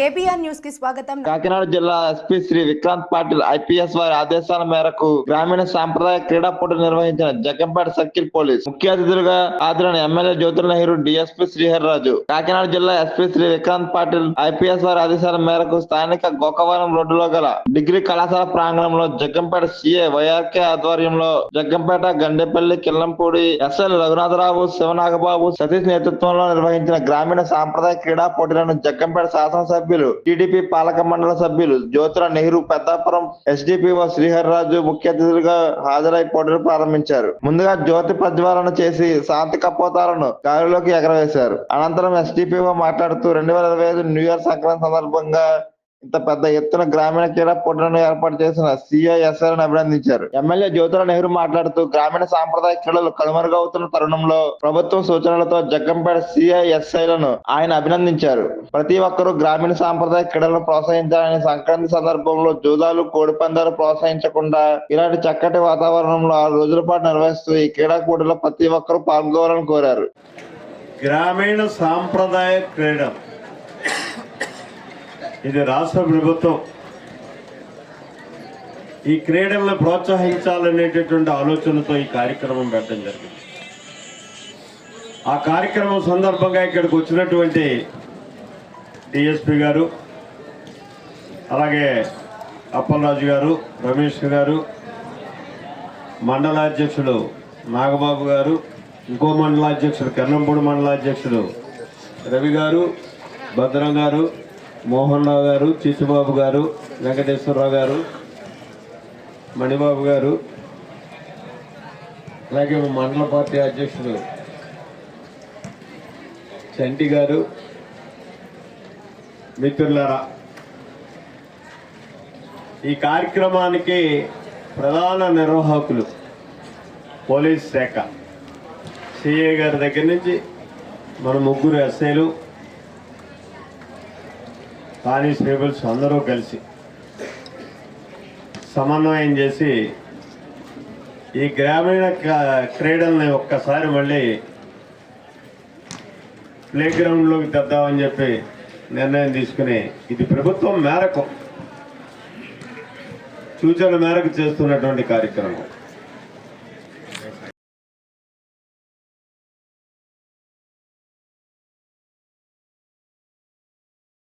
KBR న్యూస్కి స్వాగతం. కాకినాడ జిల్లా ఎస్పీ శ్రీ విక్రాంత్ పాటిల్ ఐపీఎస్ వారి ఆదేశాల మేరకు గ్రామీణ సాంప్రదాయ క్రీడా పోటీ నిర్వహించిన జగ్గంపేట సర్కిల్ పోలీస్ ముఖ్య అతిథులుగా హాజరైన ఎమ్మెల్యే జ్యోతుల నెహ్రూ డిఎస్పీ శ్రీహర్ రాజు కాకినాడ జిల్లా ఎస్పీ శ్రీ విక్రాంత్ పాటిల్ ఐపీఎస్ వారి ఆదేశాల మేరకు స్థానిక గోకవరం రోడ్డులో గల డిగ్రీ కళాశాల ప్రాంగణంలో జగ్గంపేట సిఏ వైఆర్కే ఆధ్వర్యంలో జగ్గంపేట గండేపల్లి కిల్లంపూడి ఎస్ఎల్ రఘునాథరావు శివనాగబాబు సతీష్ నేతృత్వంలో నిర్వహించిన గ్రామీణ సాంప్రదాయ క్రీడా పోటీలను జగ్గంపేట శాసనసభ్యులు టీడీపీ పాలక మండల సభ్యులు జ్యోతుల నెహ్రూ పెద్దాపురం ఎస్డిపిఓ శ్రీహర్ రాజు ముఖ్య అతిథులుగా హాజరై పోటీలు ప్రారంభించారు. ముందుగా జ్యోతి ప్రజ్వాలన చేసి శాంతి కపోతాలను గాలిలోకి ఎగరవేశారు. అనంతరం ఎస్డిపిఓ మాట్లాడుతూ రెండు వేల ఇరవై ఐదు న్యూ ఇయర్ సంక్రాంతి సందర్భంగా ఇంత పెద్ద ఎత్తున గ్రామీణ క్రీడా పోటీలను ఏర్పాటు చేసిన సిఐఎస్ఆర్ అభినందించారు. ఎమ్మెల్యే జ్యోతుల నెహ్రూ మాట్లాడుతూ గ్రామీణ సాంప్రదాయ క్రీడలు కనుమరుగవుతున్న తరుణంలో ప్రభుత్వం సూచనలతో జగ్గంపేట సిఐఎస్ఐలను ఆయన అభినందించారు. ప్రతి ఒక్కరూ గ్రామీణ సాంప్రదాయ క్రీడలను ప్రోత్సహించాలని సంక్రాంతి సందర్భంలో జూదాలు కోడిపందాలు ప్రోత్సహించకుండా ఇలాంటి చక్కటి వాతావరణంలో ఆరు రోజుల పాటు నిర్వహిస్తూ ఈ క్రీడా పోటీలో ప్రతి ఒక్కరూ పాల్గొనాలని కోరారు. గ్రామీణ సాంప్రదాయ క్రీడ ఇది రాష్ట్ర ప్రభుత్వం. ఈ క్రీడలను ప్రోత్సహించాలనేటటువంటి ఆలోచనతో ఈ కార్యక్రమం పెట్టడం జరిగింది. ఆ కార్యక్రమం సందర్భంగా ఇక్కడికి వచ్చినటువంటి డిఎస్పి గారు అలాగే అప్పలరాజు గారు రమేష్ గారు మండలాధ్యక్షుడు నాగబాబు గారు ఇంకో మండలాధ్యక్షుడు కర్ణంపూడి మండలాధ్యక్షుడు రవి గారు భద్రం గారు మోహన్ రావు గారు చిచ్చుబాబు గారు వెంకటేశ్వరరావు గారు మణిబాబు గారు అలాగే మండల పార్టీ అధ్యక్షుడు చంటి గారు మిత్రులారా ఈ కార్యక్రమానికి ప్రధాన నిర్వాహకులు పోలీస్ శాఖ సిఏ గారి దగ్గర నుంచి మన ముగ్గురు ఎస్ఐలు కానిస్టేబుల్స్ అందరూ కలిసి సమన్వయం చేసి ఈ గ్రామీణ క్రీడల్ని ఒక్కసారి మళ్ళీ ప్లే గ్రౌండ్లోకి తెద్దామని చెప్పి నిర్ణయం తీసుకుని ఇది ప్రభుత్వం మేరకు సూచన మేరకు చేస్తున్నటువంటి కార్యక్రమం.